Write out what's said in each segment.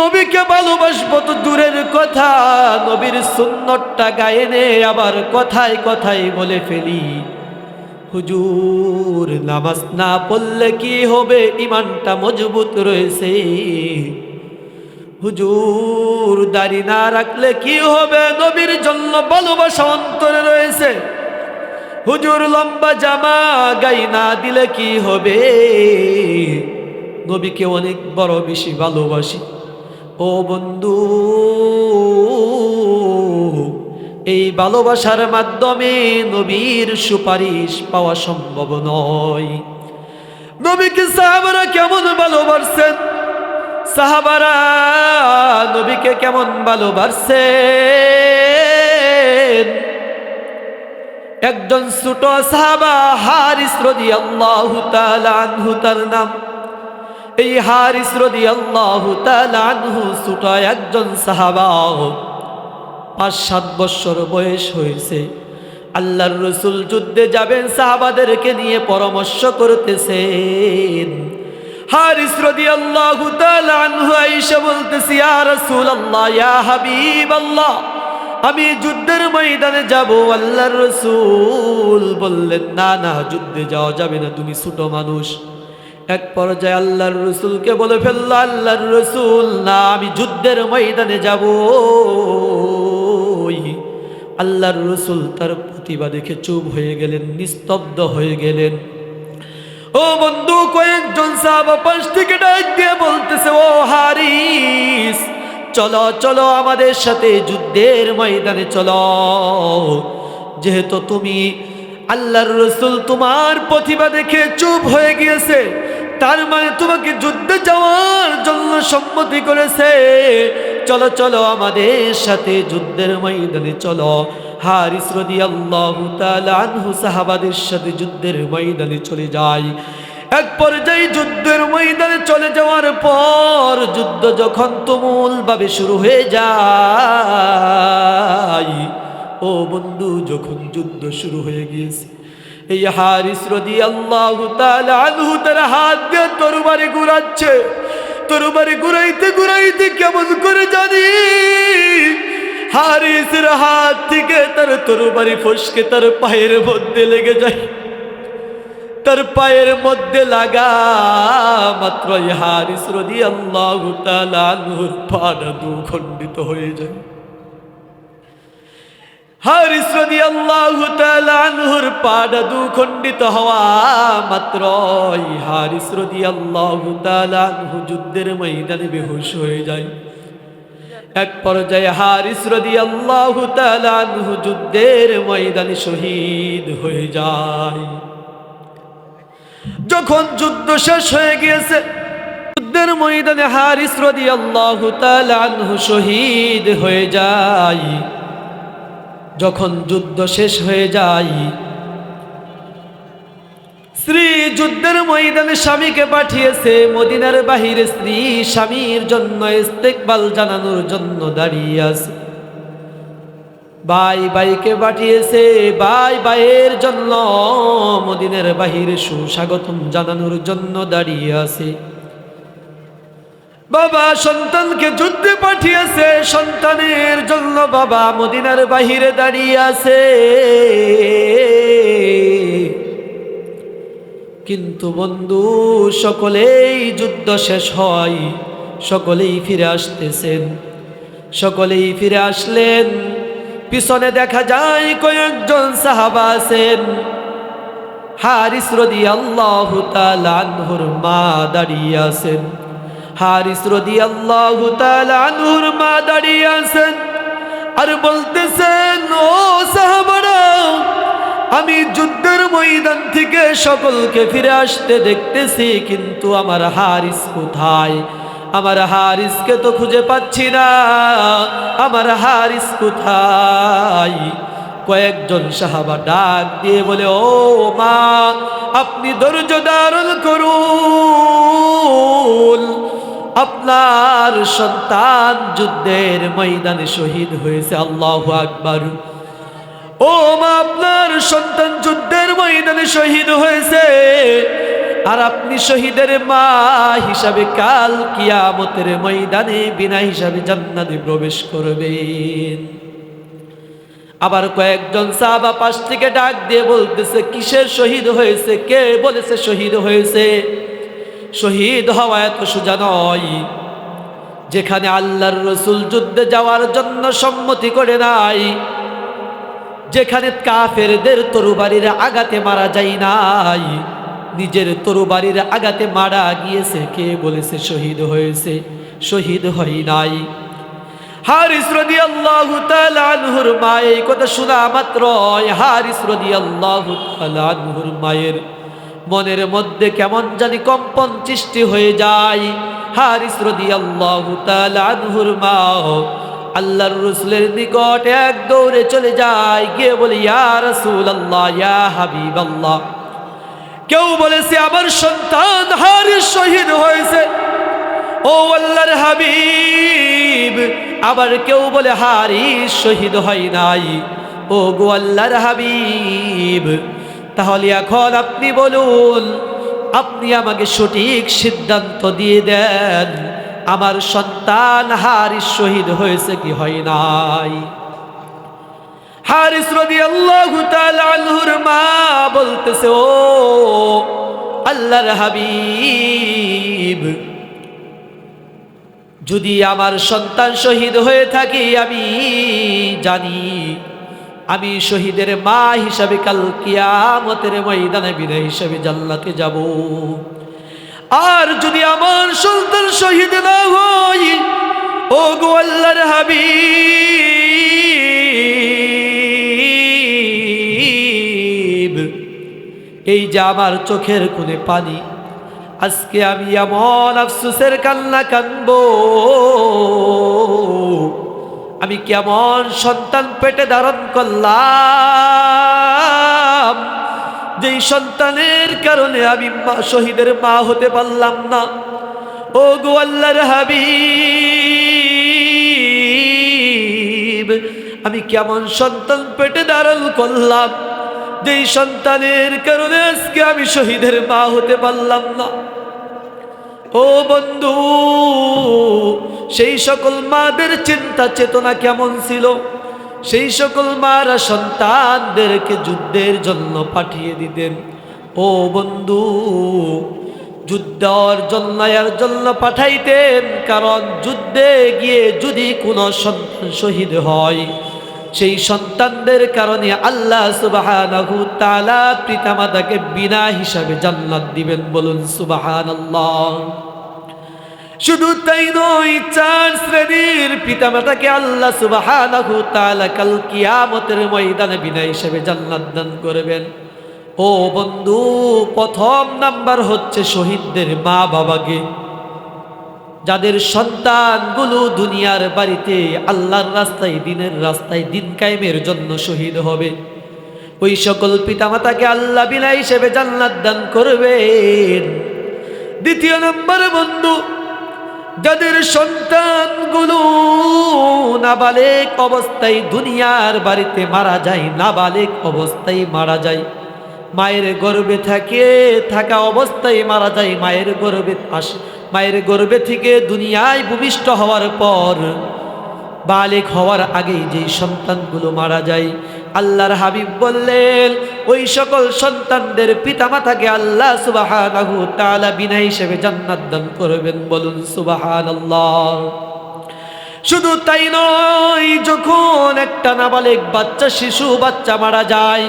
নবীকে ভালোবাসবো তো দূরের কথা, নবীর সুন্নতটা গায়ে নে, আবার কথায় কথায় বলে ফেলি। হুজুর, নামাজ না পড়লে কি হবে? ইমানটা মজবুত রয়েছে। হুজুর, দাড়ি না রাখলে কি হবে? নবীর জন্য ভালোবাসা অন্তরে রয়েছে। হুজুর, লম্বা জামা গাই না দিলে কি হবে? নবীকে অনেক বড় বেশি ভালোবাসি। ও বন্ধু, এই ভালোবাসার মাধ্যমে নবীর সুপারিশ পাওয়া সম্ভব নয়। নবীকে সাহাবারা কেমন ভালোবাসছেন? সাহাবারা নবীকে কেমন ভালোবাসছেন? একজন ছোট সাহাবা হারিস রদি আল্লাহ তার নাম এই হারিস রদি আল্লাহ আনহু ছোট একজন সাহাবা। পাঁচ সাত বৎসর বয়স হয়েছে। আল্লাহর রসুল যুদ্ধে যাবেন, সাহাবাদেরকে নিয়ে পরামর্শ করতেছেন। হারিস রদি আল্লাহ আইসা বলতেছি, ইয়া রাসূলুল্লাহ, ইয়া হাবিবাল্লাহ, আমি যুদ্ধের ময়দানে যাব, আল্লাহর রসুল বললেন, না না, যুদ্ধে যাওয়া যাবে না, তুমি ছোট মানুষ। এক পর্যায়ে আল্লাহর রসুলকে বলে ফেলল, আল্লাহর রসুল, না, আমি যুদ্ধের ময়দানে যাব আল্লাহর রসুল তার প্রতিভা দেখে চুপ হয়ে গেলেন, নিস্তব্ধ হয়ে গেলেন। ও বন্ধু, কয়েকজন থেকে দিয়ে বলতেছে, ও হারিস, চলো চলো আমাদের সাথে যুদ্ধের ময়দানে চলো। যেহেতু তুমি, আল্লাহর রসুল তোমার প্রতিভা দেখে চুপ হয়ে গিয়েছে তার মানে তোমাকে যুদ্ধে যাওয়ার জন্য সম্মতি করেছে। চলো চলো আমাদের সাথে যুদ্ধের ময়দানে চলো। হারিস রদি আল্লাহ সাহাবাদের সাথে যুদ্ধের ময়দানে চলে যায়। এক পর্যায়ে যুদ্ধের ময়দানে চলে যাওয়ার পর যুদ্ধ যখন তুমুল ভাবে শুরু হয়ে যায়, ও বন্ধু, যখন যুদ্ধ শুরু হয়ে গিয়েছে এই হারিস রদি আল্লাহ আনহু তার হাত দিয়ে তরবারি ঘুরাচ্ছে। তরবারি ঘুরাইতে ঘুরাইতে কেমন করে জানি? হারিসের হাত থেকে তার তরবারি ফসকে তার পায়ের মধ্যে লেগে যায়। তার পায়ের মধ্যে লাগা মাত্র হারিস রদি আল্লাহ তালুর পাড়া দুখণ্ডিত হয়ে যায়। হারিস রদি আল্লাহ তালুর পাড়া দুখণ্ডিত হওয়া মাত্র হারিস রদি আল্লাহ তালু যুদ্ধের ময়দানে বেহুশ হয়ে যায়। এক পর্যায়ে হারিস রদি আল্লাহ তালু যুদ্ধের ময়দানে শহীদ হয়ে যায়। যখন যুদ্ধ শেষ হয়ে গিয়েছে, যুদ্ধের ময়দানে হারিস রদি আল্লাহ আনহু শহীদ হয়ে যায়। যখন যুদ্ধ শেষ হয়ে যায়, স্ত্রী যুদ্ধের ময়দানে স্বামীকে পাঠিয়েছে। মদিনার বাহিরে স্ত্রী স্বামীর জন্য ইস্তেকবাল জানানোর জন্য দাঁড়িয়ে আছে। ভাই ভাইকে পাঠিয়েছে। ভাই ভাইয়ের জন্য মদিনের বাহিরে সুস্বাগতম জানানোর জন্য দাঁড়িয়ে আছে। বাবা সন্তানকে যুদ্ধে পাঠিয়েছে, সন্তানের জন্য বাবা মদিনার বাহিরে দাঁড়িয়ে আছে। কিন্তু বন্ধু, সকলেই যুদ্ধ শেষ হয়, সকলেই ফিরে আসতেছেন। সকলেই ফিরে আসলেন, পিছনে দেখা যায় কয়েকজন সাহাবা আছেন। হারিস রদি আল্লাহ মা দাঁড়িয়ে আছেন। হারিস রদি আল্লাহ আনহুর মা দাঁড়িয়ে আছেন আর বলতেছেন, ও সাহাবারা, আমি যুদ্ধের ময়দান থেকে সকলকে ফিরে আসতে দেখতেছি, কিন্তু আমার হারিস কোথায়? আমার হারিসকে তো খুঁজে পাচ্ছি না। আমার হারিস কোথায়? কয়েকজন সাহাবা ডাক দিয়ে বলে, ও মা, আপনি ধৈর্য ধারণ করুন। আপনার সন্তান যুদ্ধের ময়দানে শহীদ হয়েছে, আল্লাহ আকবর। ও মা, আপনার সন্তান যুদ্ধের ময়দানে শহীদ হয়েছে। আর আপনি শহীদের মা হিসাবে কাল কিয়ামতের ময়দানে বিনা হিসাবে জান্নাতে প্রবেশ করবেন। আবার কয়েকজন সাহাবা পাশ থেকে ডাক দিয়ে বলতেছে, কিসের শহীদ হয়েছে? কে বলেছে শহীদ হয়েছে? শহীদ হওয়া এত সোজা নয়। যেখানে আল্লাহর রসুল যুদ্ধে যাওয়ার জন্য সম্মতি করে নাই, যেখানে কাফেরদের তরুবাড়ির আগাতে মারা যায় নাই, নিজের তরুবাড়ির আগাতে মারা গিয়েছে, কে বলেছে শহীদ হয়েছে? শহীদ হয় নাই। হারিস রদি আল্লাহ আনহুর মা কথা শোনা মাত্র হারিস মায়ের মনের মধ্যে কেমন জানি কম্পন সৃষ্টি হয়ে যায়। হারিস আল্লাহর রসুলের নিকট এক দৌড়ে চলে যায়। গিয়ে বলে, ইয়া রসুল আল্লাহ ইয়া হাবিব আল্লাহ কেউ বলেছে আমার সন্তান, হারিস শহীদ হয়েছে। ও আল্লাহর হাবিব, আবার কেউ বলে, হারিস শহীদ হয় নাই। ও গো আল্লাহর হাবিব তাহলে এখন আপনি বলুন, আপনি আমাকে সঠিক সিদ্ধান্ত দিয়ে দেন। আমার সন্তান হারিস শহীদ হয়েছে কি হয় নাই? হারিস রদি আল্লাহ আনহুর মা বলতেছে, ও আল্লাহর হাবিব, যদি আমার সন্তান শহীদ হয়ে থাকি, আমি জানি আমি শহীদের মা হিসাবে কাল কিয়ামতের ময়দানে বিদায় হিসাবে জান্নাতে যাব। আর যদি আমার সন্তান শহীদ না হই ও গো আল্লাহর হাবিব, এই যে আমার চোখের কোণে পানি, আজকে আমি এমন আফসোসের কান্না কানব। আমি কেমন সন্তান পেটে ধারণ করলাম? যেই সন্তানের কারণে আমি মা শহীদের মা হতে পারলাম না। ও গো আল্লাহর হাবিব, আমি কেমন সন্তান পেটে ধারণ করলাম? যেই সন্তানের কারণে আজকে আমি শহীদের মা হতে পারলাম না। ও বন্ধু, সেই সকল মাদের চিন্তা চেতনা কেমন ছিল? সেই সকল মারা সন্তানদেরকে যুদ্ধের জন্য পাঠিয়ে দিতেন। ও বন্ধু যুদ্ধর জন্য জন্য পাঠাইতেন, কারণ যুদ্ধে গিয়ে যদি কোনো সন্তান শহীদ হয় সেই সন্তানদের কারণে আল্লাহ সুবাহানাহু তাআলা পিতামাতাকে বিনা হিসাবে জান্নাত দিবেন বলুন সুবহানাল্লাহ। শুধু তাই নয়, চার শ্রেণির পিতামাতাকে আল্লাহ সুবহানাহু তাআলা কাল কিয়ামতের ময়দানে বিনা হিসাবে জান্নাত দান করবেন। ও বন্ধু, প্রথম নাম্বার হচ্ছে শহীদদের মা বাবাকে যাদের সন্তানগুলো দুনিয়ার বাড়িতে আল্লাহর রাস্তায়, দিনের রাস্তায় দিন কায়েমের জন্য শহীদ হবে। ওই সকল পিতামাতাকে আল্লাহ বিনা হিসেবে জান্নাত দান করবেন। দ্বিতীয় নম্বর বন্ধু, যাদের সন্তানগুলো নাবালেক অবস্থায় দুনিয়ার বাড়িতে মারা যায়, নাবালেক অবস্থায় মারা যায়, মায়ের গর্বে থাকে, থাকা অবস্থায় মারা যায়, মায়ের গর্বে আসে মায়ের গর্বে থেকে দুনিয়ায় ভূমিষ্ঠ হওয়ার পর, বালেক হওয়ার আগেই যেই সন্তানগুলো মারা যায়, আল্লাহর হাবিব বললেন, ওই সকল সন্তানদের পিতামাতাকে আল্লাহ সুবাহানাহু তাআলা বিনা হিসেবে জান্নাত দান করবেন। বলুন, সুবহানাল্লাহ। শুধু তাই নয়, যখন একটা নাবালেক বাচ্চা, শিশু বাচ্চা মারা যায়,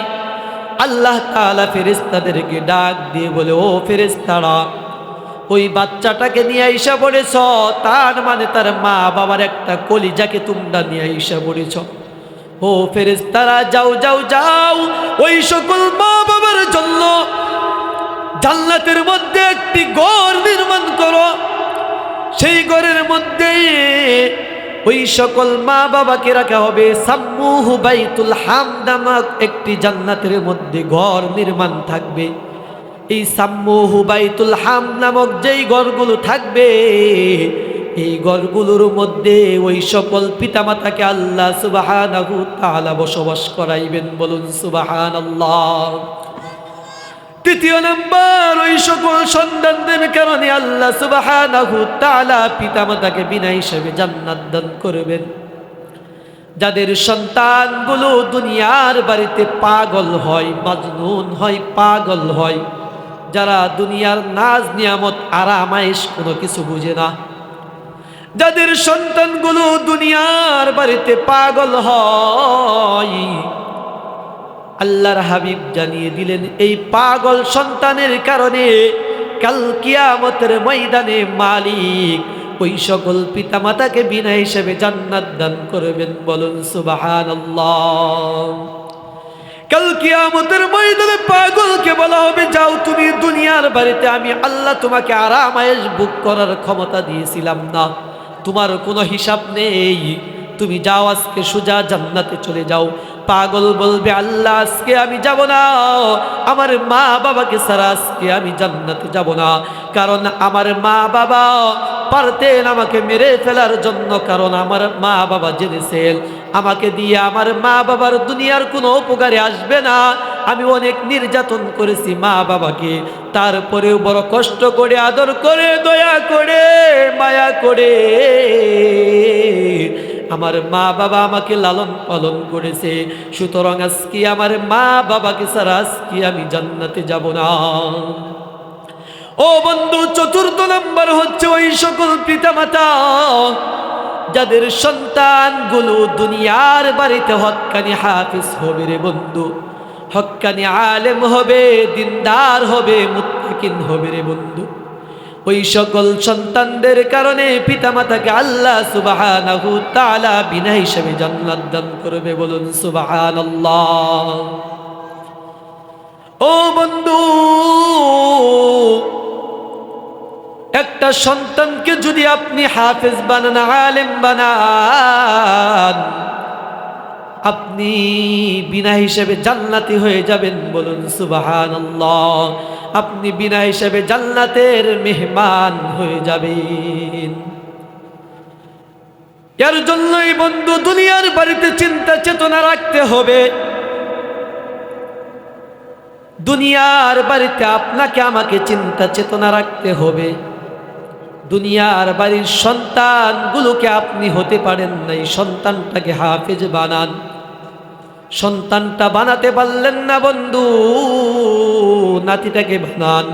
আল্লাহ তাআলা ফেরেশতাদেরকে ডাক দিয়ে বলে, ও ফেরেশতারা ওই বাচ্চাটাকে নিয়ে আইসা বলেছ তার মানে তার মা বাবার একটা কলিজাকে তোমরা নিয়ে আইসা বলেছ ও ফেরেশতারা, যাও যাও যাও, ওই সকল মা বাবার জন্য জান্নাতের মধ্যে একটি ঘর নির্মাণ করো। সেই ঘরের মধ্যে ওই সকল মা বাবাকে রাখা হবে। সাম্মুহু বাইতুল হাম নামক একটি জান্নাতের মধ্যে ঘর নির্মাণ থাকবে। এই সাম্মুহু বাইতুল হাম নামক যেই ঘরগুলো থাকবে, এই ঘরগুলোর মধ্যে ওই সকল পিতামাতাকে আল্লাহ সুবাহানাহু তাআলা বসবাস করাইবেন বলুন সুবাহানাল্লাহ। তৃতীয় নাম্বার, ওই সকল সন্তানদের কারণে আল্লাহ সুবহানাহু তাআলা পিতামাতাকে বিনা হিসেবে জান্নাত দান করবেন। যাদের সন্তানগুলো দুনিয়ার বাড়িতে পাগল হয়, মাজনুন হয়, পাগল হয় যারা দুনিয়ার নাজ, নিয়ামত আরামাইশ কোনো কিছু বুঝে না। যাদের সন্তানগুলো দুনিয়ার বাড়িতে পাগল হয়, আল্লাহর হাবিব জানিয়ে দিলেন, এই পাগল সন্তানের কারণে কাল কিয়ামতের ময়দানে মালিক ওই সকল পিতা মাতাকে বিনা হিসেবে জান্নাত দান করবেন। বলুন, সুবহানাল্লাহ। কাল কিয়ামতের ময়দানে পাগলকে বলা হবে, যাও তুমি দুনিয়ার বাড়িতে, আমি আল্লাহ তোমাকে আরাম আয়েশ বুক করার ক্ষমতা দিয়েছিলাম না। তোমার কোনো হিসাব নেই। তুমি যাও আজকে সোজা জান্নাতে চলে যাও। পাগল বলবে, আল্লাহ, আজকে আমি যাব না। আমার মা বাবাকে ছাড়া আজকে আমি জান্নাতে যাব না। কারণ আমার মা বাবা পারতেন আমাকে মেরে ফেলার জন্য। কারণ আমার মা বাবা জেনেছেন আমাকে দিয়ে আমার মা বাবার দুনিয়ার কোনো উপকারে আসবে না। আমি অনেক নির্যাতন করেছি মা বাবাকে। তারপরেও বড় কষ্ট করে, আদর করে, দয়া করে, মায়া করে। আমার মা বাবা আমাকে লালন পালন করেছে। সুতরাং আজকে আমার মা বাবাকে ছাড়া আজকে আমি জান্নাতে যাব না। ও বন্ধু, চতুর্থ নম্বর হচ্ছে ওই সকল পিতামাতা। যাদের সন্তানগুলো দুনিয়ার বাড়িতে হক্কানি হাফিজ হবে রে বন্ধু। হক্কানি আলেম হবে, দিনদার হবে, মুত্তাকিন হবে রে বন্ধু। ওই সকল সন্তানদের কারণে পিতামাতাকে আল্লাহ সুবহানাহু বিনা হিসেবে জান্নাত করবে বলুন সুবহানাল্লাহ। ও বন্ধু একটা সন্তানকে যদি আপনি হাফেজ বানান, আলেম বানান, আপনি বিনা হিসেবে জান্নাতি হয়ে যাবেন বলুন সুবাহান আপনি বিনা হিসেবে জান্নাতের মেহমান হয়ে যাবেন। এর জন্যই বন্ধু, দুনিয়ার বাড়িতে চিন্তা চেতনা রাখতে হবে। দুনিয়ার বাড়িতে আপনাকে, আমাকে চিন্তা চেতনা রাখতে হবে। দুনিয়ার বাড়ির সন্তানগুলোকে আপনি হতে পারেন নাই। সন্তানটাকে হাফেজ বানান। সন্তানটা বানাতে পারলেন না বন্ধু, নাতিটাকে বানান।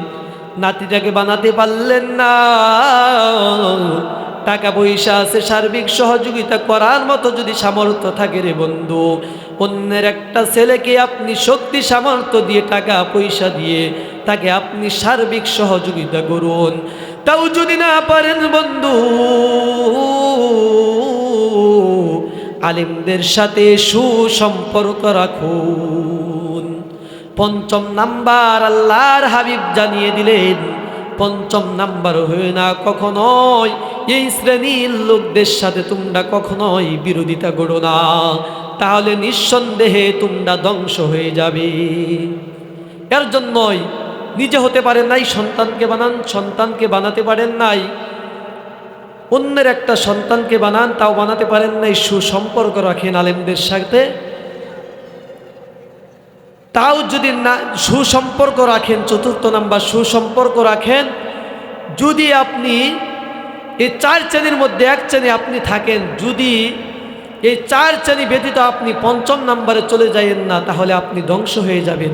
নাতিটাকে বানাতে পারলেন না। টাকা পয়সা আছে, সার্বিক সহযোগিতা করার মতো যদি সামর্থ্য থাকে রে বন্ধু, অন্যের একটা ছেলেকে আপনি শক্তি, সামর্থ্য দিয়ে টাকা পয়সা দিয়ে তাকে আপনি সার্বিক সহযোগিতা করুন। তাও যদি না পারেন বন্ধু, আলিমদের সাথে সুসম্পর্ক রাখুন। পঞ্চম নাম্বার আল্লাহর হাবিব জানিয়ে দিলেন, পঞ্চম নাম্বার হয়ে না কখনোই, এই শ্রেণির লোকদের সাথে তোমরা কখনোই বিরোধিতা করো না। তাহলে নিঃসন্দেহে তোমরা ধ্বংস হয়ে যাবে। এর জন্যই নিজে হতে পারেন নাই, সন্তানকে বানান, সন্তানকে বানাতে পারেন নাই। অন্যের একটা সন্তানকে বানান, তাও বানাতে পারেন নাই, সুসম্পর্ক রাখেন আলেমদের সাথে। তাও যদি না, সুসম্পর্ক রাখেন, চতুর্থ নাম্বার, সুসম্পর্ক রাখেন। যদি আপনি এই চার শ্রেণির মধ্যে এক শ্রেণি আপনি থাকেন, যদি এই চার শ্রেণি ব্যতীত আপনি পঞ্চম নাম্বারে চলে যাবেন না, তাহলে আপনি ধ্বংস হয়ে যাবেন।